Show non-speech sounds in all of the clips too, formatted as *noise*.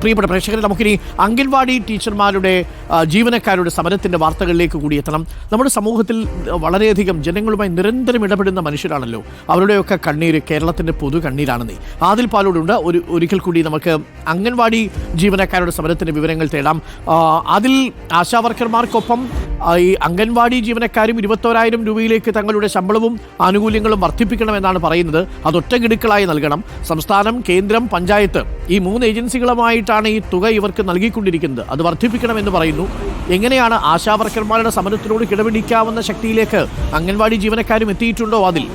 പ്രിയപ്പെട്ട പ്രേക്ഷകരെ നമുക്കിനി അംഗൻവാടി ടീച്ചർമാരുടെ ജീവനക്കാരുടെ സമരത്തിന്റെ വാർത്തകളിലേക്ക് കൂടി എത്തണം. നമ്മുടെ സമൂഹത്തിൽ വളരെയധികം ജനങ്ങളുമായി നിരന്തരം ഇടപെടുന്ന മനുഷ്യരാണല്ലോ. അവരുടെയൊക്കെ കണ്ണീര് കേരളത്തിന്റെ പൊതു കണ്ണീരാണെന്ന്. ആദിൽ പാലോടുണ്ട്. ഒരു ഒരിക്കൽ കൂടി നമുക്ക് അംഗൻവാടി ജീവനക്കാരുടെ സമരത്തിന്റെ വിവരങ്ങൾ തേടാം. അതിൽ ആശാവർക്കർമാർക്കൊപ്പം ഈ അംഗൻവാടി ജീവനക്കാരും ഇരുപത്തോരായിരം രൂപയിലേക്ക് തങ്ങളുടെ ശമ്പളവും ആനുകൂല്യങ്ങളും വർദ്ധിപ്പിക്കണമെന്നാണ് പറയുന്നത്. അത് ഒറ്റഗഡുക്കളായി നൽകണം. സംസ്ഥാനം കേന്ദ്രം പഞ്ചായത്ത് ഈ മൂന്ന് ഏജൻസികളുമായിട്ടാണ് ഈ തുക ഇവർക്ക് നൽകിക്കൊണ്ടിരിക്കുന്നത്. അത് വർദ്ധിപ്പിക്കണമെന്ന് പറയുന്നു. എങ്ങനെയാണ് ആശാവർക്കർമാരുടെ സമരത്തിനോട് കിടപിടിക്കാവുന്ന ശക്തിയിലേക്ക് അംഗൻവാടി ജീവനക്കാരും എത്തിയിട്ടുണ്ടോ അതിൽ?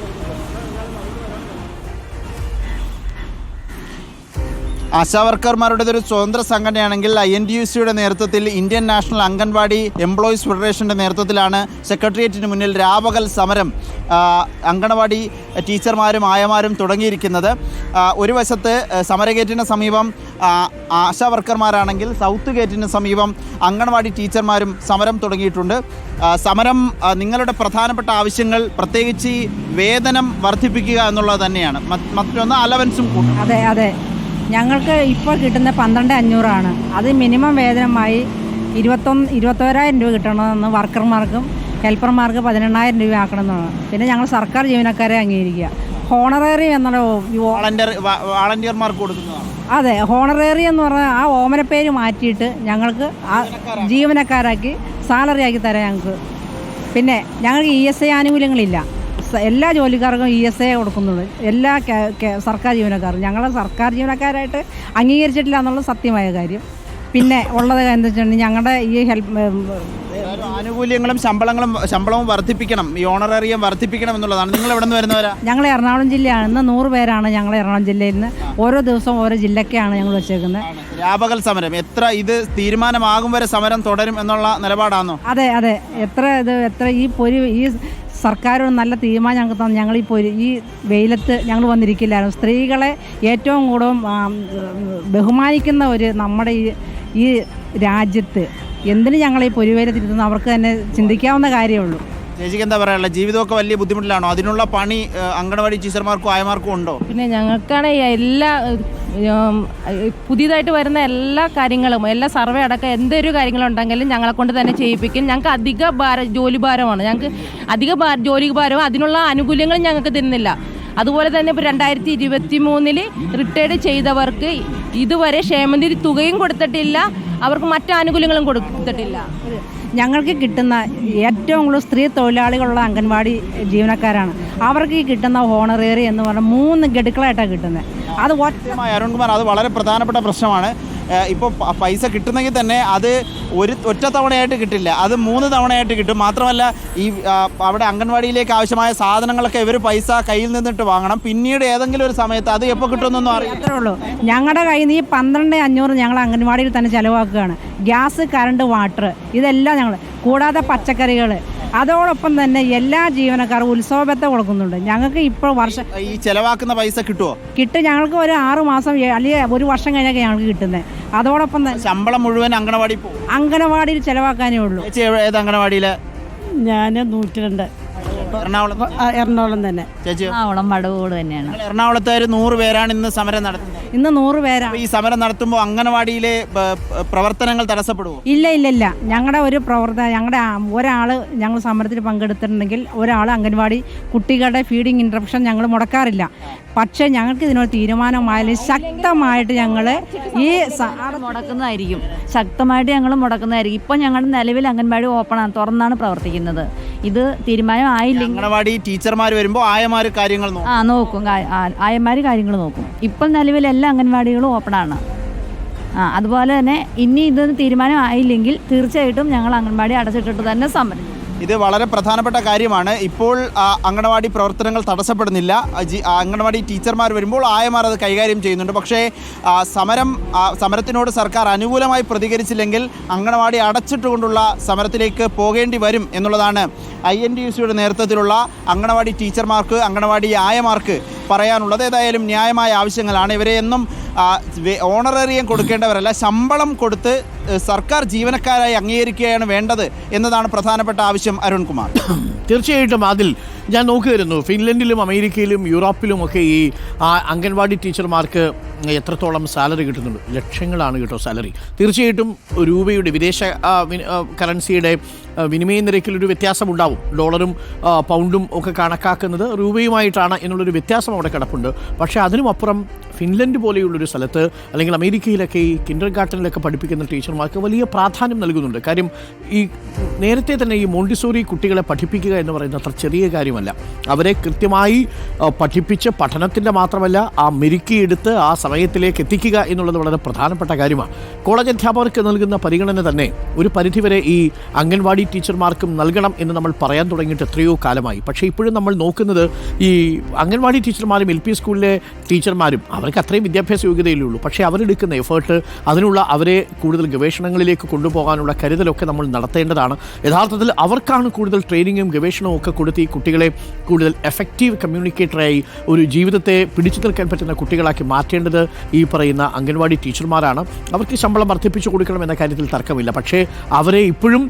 ആശാവർക്കർമാരുടേത് ഒരു സ്വതന്ത്ര സംഘടനയാണെങ്കിൽ ഐ എൻ ഡി യു സിയുടെ നേതൃത്വത്തിൽ ഇന്ത്യൻ നാഷണൽ അംഗൻവാടി എംപ്ലോയീസ് ഫെഡറേഷന്റെ നേതൃത്വത്തിലാണ് സെക്രട്ടേറിയറ്റിന് മുന്നിൽ രാപകൽ സമരം അങ്കണവാടി ടീച്ചർമാരും ആയമാരും തുടങ്ങിയിരിക്കുന്നത്. ഒരു വശത്ത് സമരഗേറ്റിന് സമീപം ആശാ ആശാവർക്കർമാരാണെങ്കിൽ സൗത്ത് ഗേറ്റിന് സമീപം അങ്കണവാടി ടീച്ചർമാരും സമരം തുടങ്ങിയിട്ടുണ്ട്. സമരം നിങ്ങളുടെ പ്രധാനപ്പെട്ട ആവശ്യങ്ങൾ പ്രത്യേകിച്ച് വേതനം വർദ്ധിപ്പിക്കുക എന്നുള്ളത് തന്നെയാണ്. മറ്റൊന്ന് അലവൻസും കൂട്ടും. അതെ അതെ. ഞങ്ങൾക്ക് ഇപ്പോൾ കിട്ടുന്ന പന്ത്രണ്ട് അഞ്ഞൂറാണ്. അത് മിനിമം വേതനമായി ഇരുപത്തൊന്ന് ഇരുപത്തോരായിരം രൂപ കിട്ടണമെന്ന് വർക്കർമാർക്കും ഹെൽപ്പർമാർക്ക് പതിനെണ്ണായിരം രൂപ ആക്കണമെന്നാണ്. പിന്നെ ഞങ്ങൾ സർക്കാർ ജീവനക്കാരെ അംഗീകരിക്കുക. ഹോണറേറി എന്നുള്ള വാളണ്ടിയർമാർക്ക് കൊടുക്കുന്നതാണ്. അതെ ഹോണറേറി എന്ന് പറഞ്ഞാൽ ആ ഓമനപ്പേര് മാറ്റിയിട്ട് ഞങ്ങൾക്ക് ആ ജീവനക്കാരാക്കി സാലറി ആക്കി തരാം ഞങ്ങൾക്ക്. പിന്നെ ഞങ്ങൾക്ക് ഇ എസ് ഐ ആനുകൂല്യങ്ങളില്ല. എല്ലാ ജോലിക്കാർക്കും ഇ എസ് ഐ കൊടുക്കുന്നുണ്ട് എല്ലാ സർക്കാർ ജീവനക്കാർക്കും. ഞങ്ങൾ സർക്കാർ ജീവനക്കാരായിട്ട് അംഗീകരിച്ചിട്ടില്ല എന്നുള്ളത് സത്യമായ കാര്യം. പിന്നെ ഉള്ളത് എന്താ വെച്ചിട്ടുണ്ടെങ്കിൽ ഞങ്ങളുടെ ഈ ഹെൽപ്പ് ആനുകൂല്യങ്ങളും ശമ്പളങ്ങളും ശമ്പളവും വർദ്ധിപ്പിക്കണം. ഈ ഓണറേറിയം വർദ്ധിപ്പിക്കണം എന്നുള്ളതാണ്. നിങ്ങൾ എവിടെ നിന്ന് വരുന്നവരാ? ഞങ്ങൾ എറണാകുളം ജില്ലയാണ്. ഇന്ന് നൂറ് പേരാണ് ഞങ്ങൾ എറണാകുളം ജില്ലയിൽ നിന്ന്. ഓരോ ദിവസവും ഓരോ ജില്ലക്കാണ് ഞങ്ങൾ വെച്ചേക്കുന്നത്. രാപകൽ സമരം. എത്ര ഇത് തീരുമാനമാകും വരെ സമരം തുടരും എന്നുള്ള നിലപാടാണോ? അതെ അതെ. എത്ര ഇത് എത്ര ഈ പൊരി ഈ സർക്കാർ ഒരു നല്ല തീരുമാനം ഞങ്ങൾക്ക് തന്നു. ഞങ്ങൾ ഈ ഈ വെയിലത്ത് ഞങ്ങൾ വന്നിരിക്കില്ലായിരുന്നു സ്ത്രീകളെ ഏറ്റവും കൂടുതൽ ബഹുമാനിക്കുന്ന ഒരു നമ്മുടെ ഈ ഈ രാജ്യത്ത് എന്തിന് ഞങ്ങൾ ഈ പൊരുവേലത്തിരുത്തുന്നു അവർക്ക് തന്നെ ചിന്തിക്കാവുന്ന കാര്യമുള്ളൂ. ചേച്ചിക്ക് എന്താ പറയാനുള്ള ജീവിതമൊക്കെ വലിയ ബുദ്ധിമുട്ടിലാണോ? അതിനുള്ള പണി അങ്കണവാടി ടീച്ചർമാർക്കും ആയമാർക്കും ഉണ്ടോ? പിന്നെ ഞങ്ങൾക്കാണ് എല്ലാ പുതിയതായിട്ട് വരുന്ന എല്ലാ കാര്യങ്ങളും എല്ലാ സർവേ അടക്കം എന്തൊരു കാര്യങ്ങളുണ്ടെങ്കിലും ഞങ്ങളെ കൊണ്ട് തന്നെ ചെയ്യിപ്പിക്കും. ഞങ്ങൾക്ക് അധിക ഭാര ജോലി ഭാരമാണ്. ഞങ്ങൾക്ക് അധിക ജോലി ഭാരവും അതിനുള്ള ആനുകൂല്യങ്ങളും ഞങ്ങൾക്ക് തരുന്നില്ല. അതുപോലെ തന്നെ ഇപ്പോൾ രണ്ടായിരത്തി ഇരുപത്തി മൂന്നിൽ റിട്ടയർഡ് ചെയ്തവർക്ക് ഇതുവരെ ക്ഷേമനിധി തുകയും കൊടുത്തിട്ടില്ല. അവർക്ക് മറ്റു ആനുകൂല്യങ്ങളും കൊടുത്തിട്ടില്ല. ഞങ്ങൾക്ക് കിട്ടുന്ന ഏറ്റവും കൂടുതൽ സ്ത്രീ തൊഴിലാളികളുള്ള അംഗൻവാടി ജീവനക്കാരാണ്. അവർക്ക് കിട്ടുന്ന ഹോണറേറി എന്ന് പറഞ്ഞാൽ മൂന്ന് ഗഡുക്കളായിട്ടാണ് കിട്ടുന്നത്. അത് അരുൺകുമാർ അത് വളരെ പ്രധാനപ്പെട്ട പ്രശ്നമാണ്. ഇപ്പോൾ പൈസ കിട്ടുന്നെങ്കിൽ തന്നെ അത് ഒരു ഒറ്റ തവണയായിട്ട് കിട്ടില്ല. അത് മൂന്ന് തവണയായിട്ട് കിട്ടും. മാത്രമല്ല ഈ അവിടെ അംഗൻവാടിയിലേക്ക് ആവശ്യമായ സാധനങ്ങളൊക്കെ ഇവർ പൈസ കയ്യിൽ നിന്നിട്ട് വാങ്ങണം. പിന്നീട് ഏതെങ്കിലും ഒരു സമയത്ത് അത് എപ്പോൾ കിട്ടുമെന്നൊന്നും അറിയില്ല. അത്രേ ഉള്ളൂ. ഞങ്ങളുടെ കയ്യിൽ നിന്ന് ഈ പന്ത്രണ്ട് അഞ്ഞൂറ് ഞങ്ങൾ അംഗൻവാടിയിൽ തന്നെ ചിലവാക്കുകയാണ്. ഗ്യാസ് കറണ്ട് വാട്ടർ ഇതെല്ലാം ഞങ്ങൾ കൂടാതെ പച്ചക്കറികൾ അതോടൊപ്പം തന്നെ എല്ലാ ജീവനക്കാർക്കും ഉത്സവബത്ത കൊടുക്കുന്നുണ്ട്. ഞങ്ങൾക്ക് ഇപ്പോൾ വർഷം ഈ ചെലവാക്കുന്ന പൈസ കിട്ടുമോ കിട്ടും. ഞങ്ങൾക്ക് ഒരു ആറ് മാസം അല്ലെങ്കിൽ ഒരു വർഷം കഴിഞ്ഞൊക്കെ ഞങ്ങൾക്ക് കിട്ടുന്നത് അതോടൊപ്പം തന്നെ ശമ്പളം മുഴുവൻ അങ്കണവാടി അങ്കണവാടിയിൽ ചെലവാക്കാനേ ഉള്ളൂ. ഏത് അങ്കണവാടിയിലെ ഞാൻ നൂറ്റിരണ്ട്. എറണാകുളം എറണാകുളം തന്നെ. എറണാകുളം ആവളം വടവോട് തന്നെയാണ്. എറണാകുളത്തുകാർ നൂറ് പേരാണ് ഇന്ന് സമരം നടത്തുന്നത്. ഇന്ന് നൂറ് പേരാണ് ഈ സമരം നടത്തുമ്പോൾ അംഗനവാടിയിലെ പ്രവർത്തനങ്ങൾ തടസ്സപ്പെടുമോ ഇല്ല ഇല്ല ഇല്ല. ഞങ്ങളുടെ ഒരു പ്രവർത്തന ഞങ്ങളുടെ ഒരാൾ ഞങ്ങൾ സമരത്തിൽ പങ്കെടുത്തിട്ടുണ്ടെങ്കിൽ ഒരാൾ അംഗൻവാടി കുട്ടികളുടെ ഫീഡിങ് ഇൻട്രപ്ഷൻ ഞങ്ങൾ മുടക്കാറില്ല. പക്ഷേ ഞങ്ങൾക്ക് ഇതിനൊരു തീരുമാനമായാലും ശക്തമായിട്ട് ഞങ്ങൾ ഈ മുടക്കുന്നതായിരിക്കും. ശക്തമായിട്ട് ഞങ്ങൾ മുടക്കുന്നതായിരിക്കും. ഇപ്പം ഞങ്ങളുടെ നിലവിൽ അംഗൻവാടി ഓപ്പണാണ് തുറന്നാണ് പ്രവർത്തിക്കുന്നത്. ഇത് തീരുമാനം ആയില്ലെങ്കിൽ അംഗനവാടി ടീച്ചർമാർ വരുമ്പോൾ ആയമാർ കാര്യങ്ങൾ നോക്കും. ആ നോക്കും. ആയമാർ കാര്യങ്ങൾ നോക്കും. ഇപ്പം നിലവിൽ എല്ലാ അംഗൻവാടികളും ആണ്. ആ അതുപോലെ തന്നെ ഇനി ഇത് തീരുമാനം ആയില്ലെങ്കിൽ തീർച്ചയായിട്ടും ഞങ്ങൾ അംഗൻവാടി അടച്ചിട്ടിട്ട് തന്നെ സമരം. ഇത് വളരെ പ്രധാനപ്പെട്ട കാര്യമാണ്. ഇപ്പോൾ അങ്കണവാടി പ്രവർത്തനങ്ങൾ തടസ്സപ്പെടുന്നില്ല. അങ്കണവാടി ടീച്ചർമാർ വരുമ്പോൾ ആയമാർ അത് കൈകാര്യം ചെയ്യുന്നുണ്ട്. പക്ഷേ സമരം സമരത്തിനോട് സർക്കാർ അനുകൂലമായി പ്രതികരിച്ചില്ലെങ്കിൽ അംഗനവാടി അടച്ചിട്ടുകൊണ്ടുള്ള സമരത്തിലേക്ക് പോകേണ്ടി വരും എന്നുള്ളതാണ് ഐ എൻ ഡി യു സിയുടെ നേതൃത്വത്തിലുള്ള അംഗനവാടി ടീച്ചർമാർക്ക് അംഗനവാടി ആയമാർക്ക് പറയാനുള്ളത്. ഏതായാലും ന്യായമായ ആവശ്യങ്ങളാണ്. ഇവരെ എന്നും ഓണറേറിയം കൊടുക്കേണ്ടവരല്ല ശമ്പളം കൊടുത്ത് സർക്കാർ ജീവനക്കാരായി അംഗീകരിക്കുകയാണ് വേണ്ടത് എന്നതാണ് പ്രധാനപ്പെട്ട ആവശ്യം അരുൺകുമാർ. *coughs* തീർച്ചയായിട്ടും അതിൽ ഞാൻ നോക്കുകയായിരുന്നു ഫിൻലൻഡിലും അമേരിക്കയിലും യൂറോപ്പിലും ഒക്കെ ഈ ആ അംഗൻവാടി ടീച്ചർമാർക്ക് എത്രത്തോളം സാലറി കിട്ടുന്നുണ്ട്? ലക്ഷങ്ങളാണ് കേട്ടോ സാലറി. തീർച്ചയായിട്ടും രൂപയുടെ വിദേശ കറൻസിയുടെ വിനിമയ നിരക്കിലൊരു വ്യത്യാസം ഉണ്ടാവും ഡോളറും പൗണ്ടും ഒക്കെ കണക്കാക്കുന്നത് രൂപയുമായിട്ടാണ് എന്നുള്ളൊരു വ്യത്യാസം അവിടെ കിടപ്പുണ്ട്. പക്ഷേ അതിനുമപ്പുറം ഫിൻലൻഡ് പോലെയുള്ളൊരു സ്ഥലത്ത് അല്ലെങ്കിൽ അമേരിക്കയിലൊക്കെ ഈ കിൻഡർ ഗാർട്ടനിലൊക്കെ പഠിപ്പിക്കുന്ന ടീച്ചർമാർക്ക് വലിയ പ്രാധാന്യം നൽകുന്നുണ്ട്. കാര്യം ഈ നേരത്തെ തന്നെ ഈ മോണ്ടിസോറി കുട്ടികളെ പഠിപ്പിക്കുക എന്ന് പറയുന്നത് അത്ര ചെറിയ കാര്യമല്ല. അവരെ കൃത്യമായി പഠിപ്പിച്ച് പഠനത്തിന്റെ മാത്രമല്ല ആ മെരുക്കിയെടുത്ത് ആ സമയത്തിലേക്ക് എത്തിക്കുക എന്നുള്ളത് വളരെ പ്രധാനപ്പെട്ട കാര്യമാണ്. കോളേജ് അധ്യാപകർക്ക് നൽകുന്ന പരിഗണന തന്നെ ഒരു പരിധിവരെ ഈ അംഗൻവാടി ടീച്ചർമാർക്കും നൽകണം എന്ന് നമ്മൾ പറയാൻ തുടങ്ങിയിട്ട് എത്രയോ കാലമായി. പക്ഷേ ഇപ്പോഴും നമ്മൾ നോക്കുന്നത് ഈ അംഗൻവാടി ടീച്ചർമാരും എൽ പി സ്കൂളിലെ ടീച്ചർമാരും അവർക്ക് അത്രയും വിദ്യാഭ്യാസ യോഗ്യതയിലേ ഉള്ളൂ. പക്ഷേ അവരെടുക്കുന്ന എഫേർട്ട് അതിനുള്ള അവരെ കൂടുതൽ ഗവേഷണങ്ങളിലേക്ക് കൊണ്ടുപോകാനുള്ള കരുതലൊക്കെ നമ്മൾ നടത്തേണ്ടതാണ്. യഥാർത്ഥത്തിൽ അവർക്കാണ് കൂടുതൽ ട്രെയിനിങ്ങും ഗവേഷണവും ഒക്കെ കൊടുത്ത് ഈ കുട്ടികളെ കൂടുതൽ എഫക്റ്റീവ് കമ്മ്യൂണിക്കേറ്ററായി ഒരു ജീവിതത്തെ പിടിച്ചു നിൽക്കാൻ പറ്റുന്ന കുട്ടികളാക്കി മാറ്റേണ്ടത് ഈ പറയുന്ന അംഗൻവാടി ടീച്ചർമാരാണ്. അവർക്ക് ശമ്പളം വർദ്ധിപ്പിച്ചു കൊടുക്കണം എന്ന കാര്യത്തിൽ തർക്കമില്ല. പക്ഷേ അവരെ ഇപ്പോഴും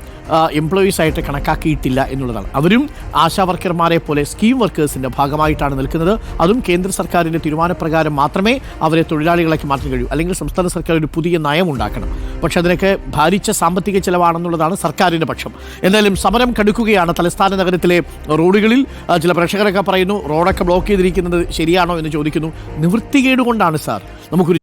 എംപ്ലോയീസ് ആയിട്ട് കണക്കാക്കിയിട്ടില്ല എന്നുള്ളതാണ്. അവരും ആശാ വർക്കർമാരെ പോലെ സ്കീം വർക്കേഴ്സിന്റെ ഭാഗമായിട്ടാണ് നിൽക്കുന്നത്. അതും കേന്ദ്ര സർക്കാരിന്റെ തീരുമാനപ്രകാരം മാത്രമേ അവരെ തൊഴിലാളികളാക്കി മാറ്റാൻ കഴിയൂ. അല്ലെങ്കിൽ സംസ്ഥാന സർക്കാർ ഒരു പുതിയ നയം ഉണ്ടാക്കണം. പക്ഷെ അതിനൊക്കെ ഭാരിച്ച സാമ്പത്തിക ചിലവാണെന്നുള്ളതാണ് സർക്കാരിന്റെ പക്ഷം. എന്തായാലും സമരം കടുക്കുകയാണ്. തലസ്ഥാന നഗരത്തിലെ റോഡുകളിൽ ചില പ്രേക്ഷകരൊക്കെ പറയുന്നു റോഡൊക്കെ ബ്ലോക്ക് ചെയ്തിരിക്കുന്നത് ശരിയാണോ എന്ന് ചോദിക്കുന്നു. നിവൃത്തികേടുകൊണ്ടാണ് സാർ. നമുക്കൊരു